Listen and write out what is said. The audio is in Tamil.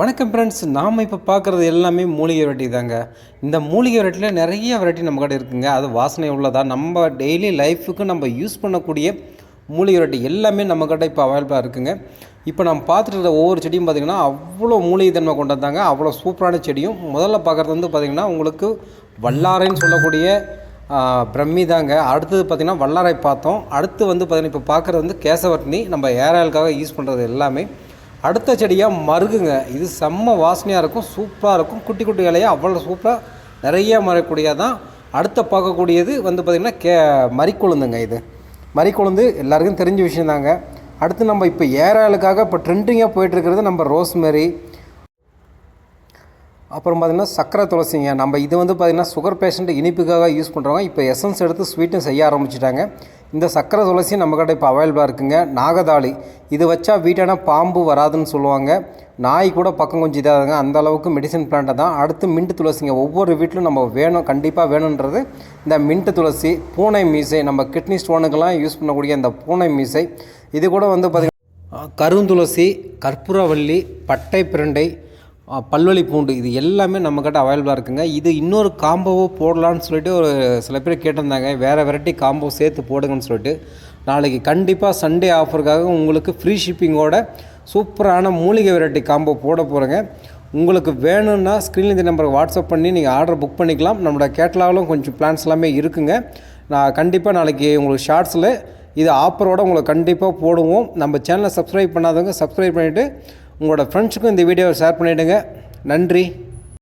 வணக்கம் ஃப்ரெண்ட்ஸ் நாம் இப்போ பார்க்குறது எல்லாமே மூலிகை வெரைட்டி தாங்க. இந்த மூலிகை வெரைட்டியில் நிறைய வெரைட்டி நம்ம கிட்ட இருக்குங்க. அது வாசனை உள்ளதா? நம்ம டெய்லி லைஃபுக்கு நம்ம யூஸ் பண்ணக்கூடிய மூலிகை வெரைட்டி எல்லாமே நம்ம இப்போ அவைலபிளாக இருக்குங்க. இப்போ நம்ம பார்த்துட்டு இருக்கிற ஒவ்வொரு செடியும் பார்த்திங்கன்னா அவ்வளோ மூலிகை தன்மை வந்தாங்க அவ்வளோ சூப்பரான செடியும். முதல்ல பார்க்குறது வந்து பார்த்திங்கன்னா உங்களுக்கு வல்லாரைன்னு சொல்லக்கூடிய பிரம்மி தாங்க. அடுத்தது பார்த்திங்கன்னா வல்லாரை பார்த்தோம். அடுத்து வந்து பார்த்திங்கன்னா இப்போ பார்க்குறது வந்து கேசவர்ணி நம்ம ஏர் ஆயிலுக்காக யூஸ் பண்ணுறது எல்லாமே. அடுத்த செடியாக மருகுங்க. இது செம்ம வாசனையாக இருக்கும் சூப்பராக இருக்கும். குட்டி குட்டி இலையாக அவ்வளோ சூப்பராக நிறைய மரக்கூடியது அடுத்த பார்க்கக்கூடியது வந்து பார்த்திங்கன்னா கே மறிக்குழுந்துங்க இது. மறிக்குழுந்து எல்லாருக்கும் தெரிஞ்ச விஷயந்தாங்க. அடுத்து நம்ம இப்போ ஏராளுக்காக இப்போ ட்ரெண்டிங்காக போயிட்டுருக்கிறது நம்ம ரோஸ்மெரி அப்புறம் பார்த்திங்கன்னா சக்கரை துளசிங்க. நம்ம இது வந்து பார்த்திங்கன்னா சுகர் பேஷண்ட்டு இனிப்புக்காக யூஸ் பண்ணுறவங்க இப்போ எசன்ஸ் எடுத்து ஸ்வீட்டும் செய்ய ஆரம்பிச்சிட்டாங்க. இந்த சக்கரை துளசி நம்மக்கிட்ட இப்போ அவைலபிளாக இருக்குங்க. நாகதாளி. இது வச்சா வீட்டான பாம்பு வராதுன்னு சொல்லுவாங்க. நாய் கூட பக்கம் கொஞ்சம் இதாகுங்க அந்த அளவுக்கு மெடிசன் பிளான்ட்டை தான். அடுத்து மின்ட்டு துளசிங்க. ஒவ்வொரு வீட்டிலும் நம்ம வேணும் கண்டிப்பாக வேணுன்றது இந்த மின்ட்டு துளசி பூனை மீசை நம்ம கிட்னி ஸ்டோனுக்கெல்லாம் யூஸ் பண்ணக்கூடிய இந்த பூனை மீசை. இது கூட வந்து பார்த்திங்கன்னா கருந்துளசி கற்பூரவள்ளி பட்டை பிரண்டை பல்வலி பூண்டு இது எல்லாமே நம்மக்கிட்ட அவைலபிளாக இருக்குங்க. இது இன்னொரு காம்போவோ போடலான்னு சொல்லிட்டு ஒரு சில பேர் கேட்டிருந்தாங்க. வேறு வெரைட்டி காம்போ சேர்த்து போடுங்கன்னு சொல்லிட்டு. நாளைக்கு கண்டிப்பாக சண்டே ஆஃபருக்காக உங்களுக்கு ஃப்ரீ ஷிப்பிங்கோட சூப்பரான மூலிகை வெரைட்டி காம்போ போட போகிறேங்க உங்களுக்கு வேணும்னா ஸ்க்ரீனில் இந்த நம்பருக்கு வாட்ஸ்அப் பண்ணி நீங்கள் ஆர்டர் புக் பண்ணிக்கலாம். நம்மளோட கேட்லாவிலும் கொஞ்சம் பிளான்ஸ் எல்லாமே இருக்குங்க. நான் கண்டிப்பாக நாளைக்கு உங்களுக்கு ஷார்ட்ஸில் இது ஆஃபரோட உங்களுக்கு கண்டிப்பாக போடுவோம். நம்ம சேனலை சப்ஸ்கிரைப் பண்ணாதவங்க சப்ஸ்கிரைப் பண்ணிவிட்டு உங்களோட ஃப்ரெண்ட்ஸுக்கும் இந்த வீடியோவை ஷேர் பண்ணிவிடுங்க நன்றி.